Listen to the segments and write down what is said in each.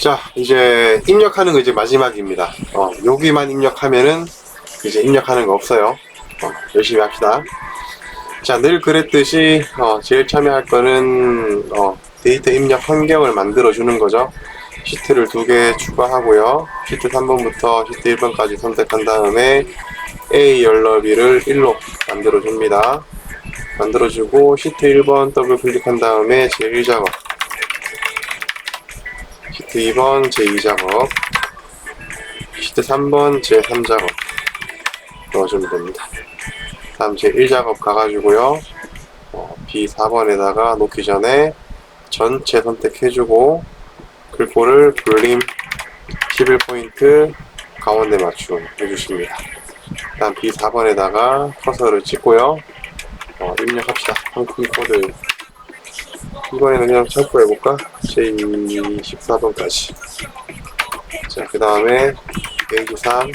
자, 이제 입력하는 거 이제 마지막입니다. 어, 여기만 입력하면은 이제 입력하는 거 없어요. 어, 열심히 합시다. 자, 늘 그랬듯이 어, 제일 참여할 거는 어, 데이터 입력 환경을 만들어 주는 거죠. 시트를 두 개 추가하고요. 시트 3번부터 시트 1번까지 선택한 다음에 A 열너비를 1로 만들어 줍니다. 만들어 주고 시트 1번 더블 클릭한 다음에 제1 작업 2번 제2 작업 시트 3번 제3 작업 넣어주면 됩니다. 다음 제1 작업 가가지고요. 어, B4번에다가 놓기 전에 전체 선택해주고 글꼴을 볼림 11포인트 가운데 맞춤 해주십니다. 다음 B4번에다가 커서를 찍고요. 어, 입력합시다. 한큰 코드. 이번에는 그냥 참고해볼까? 제14번까지. 자, 그 다음에 페이지 3,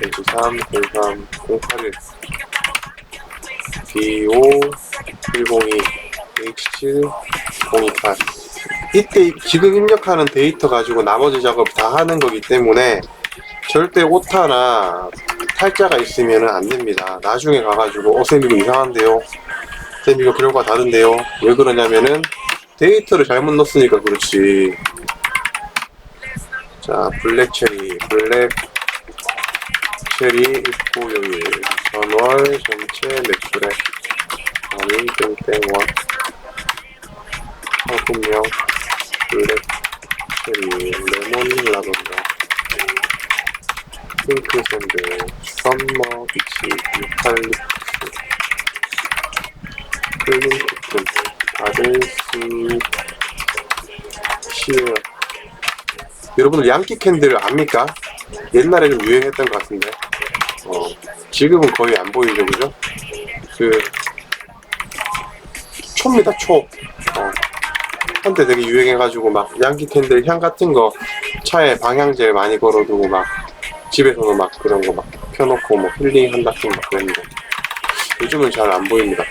페이지 3, 03, 081, B5, 102, H7, 028. 이때 지금 입력하는 데이터 가지고 나머지 작업 다 하는 거기 때문에 절대 오타나 탈자가 있으면 안 됩니다. 나중에 가가지고 어, 쌤 이거 이상한데요. 쌤 이거 그런거 다른데요. 왜 그러냐면은 데이터를 잘못 넣었으니까 그렇지. 자, 블랙 체리, 블랙 체리 입고 요일, 전월 전체 매출액, 아니 땡땡원, 상품명, 블랙 체리, 레몬 라벤더, 핑크 샌드, 썸머 비치, 유칼립 투스, 클린 쿠튼, 아들스, 시어. 여러분들 양키 캔들 압니까? 옛날에 좀 유행했던 것 같은데. 어, 지금은 거의 안 보이죠, 그죠? 그, 초입니다, 초. 어, 한때 되게 유행해가지고 막 양키 캔들 향 같은 거 차에 방향제 많이 걸어두고 막 집에서도 막 그런 거 막 펴놓고 뭐 힐링 한다고 막 그랬는데 요즘은 잘 안 보입니다.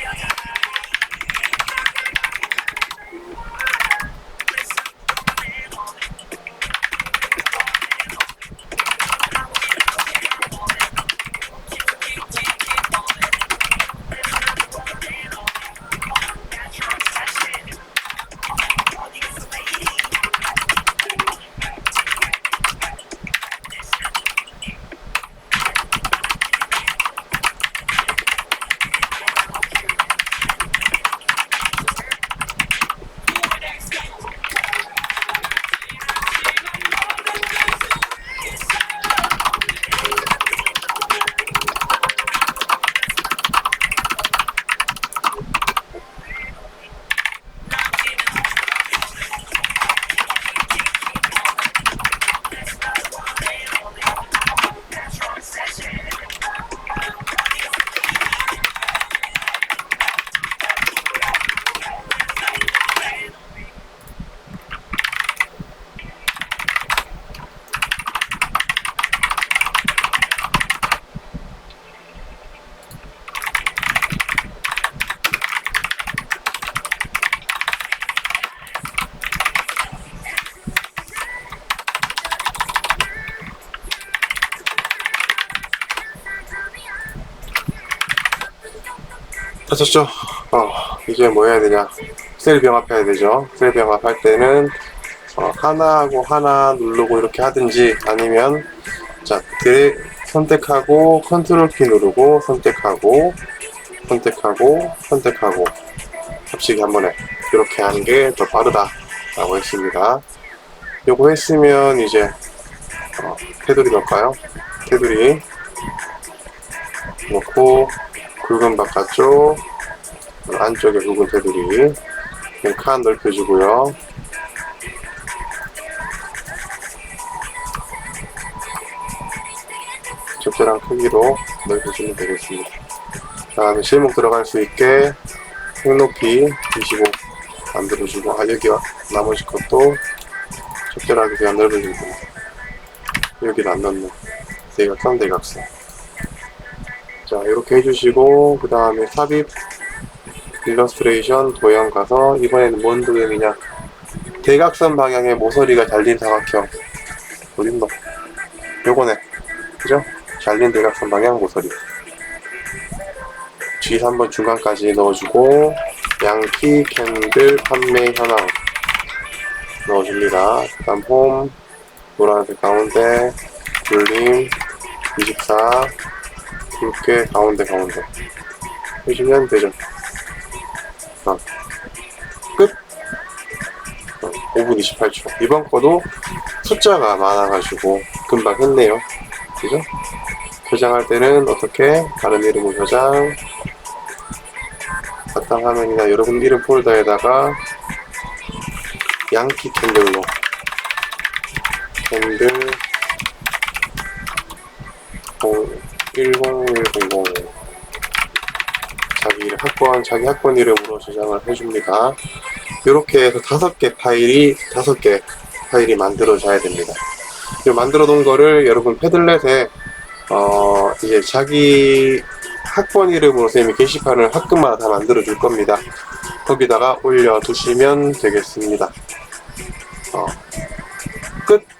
다쳤죠? 어, 이제 뭐 해야 되냐. 셀 병합해야 되죠. 셀 병합할 때는 어, 하나하고 하나 누르고 이렇게 하든지 아니면 자, 드 선택하고 컨트롤 키 누르고 선택하고 선택하고 선택하고 합치기 한 번에 이렇게 하는 게 더 빠르다 라고 했습니다. 요거 했으면 이제 어, 테두리 넣을까요? 테두리 넣고 굵은 바깥쪽 안쪽에 굵은 테두리. 칸 넓혀주고요. 적절한 크기로 넓혀주면 되겠습니다. 다음에 실목 들어갈 수 있게 색높이 25 만들어주고 아 여기와 나머지 것도 적절하게 그냥 됩니다 여기는 안 넣는 대각선 대각선 자 이렇게 해주시고 그 다음에 삽입 일러스트레이션 도형 가서 이번에는 뭔 도형이냐 대각선 방향의 모서리가 잘린 사각형 어딨노? 요거네 그죠? 잘린 대각선 방향 모서리 G 3번 중간까지 넣어주고 양키 캔들 판매 현황 넣어줍니다 그 다음 홈 노란색 가운데 줄림 24 굵게 가운데 가운데 해주면 되죠 어. 끝 어, 5분 28초 이번 거도 숫자가 많아가지고 금방 했네요 그죠? 저장할 때는 어떻게 다른 이름으로 저장 바탕 화면이나 여러분 이름 폴더에다가 양키 캔들로 캔들 10100 자기 학번 자기 학번 이름으로 저장을 해줍니다. 이렇게 해서 다섯 개 파일이 다섯 개 파일이 만들어져야 됩니다. 이 만들어 놓은 거를 여러분 패들렛에 어 이제 자기 학번 이름으로 쌤이 게시판을 학급마다 다 만들어 줄 겁니다. 거기다가 올려 두시면 되겠습니다. 어, 끝.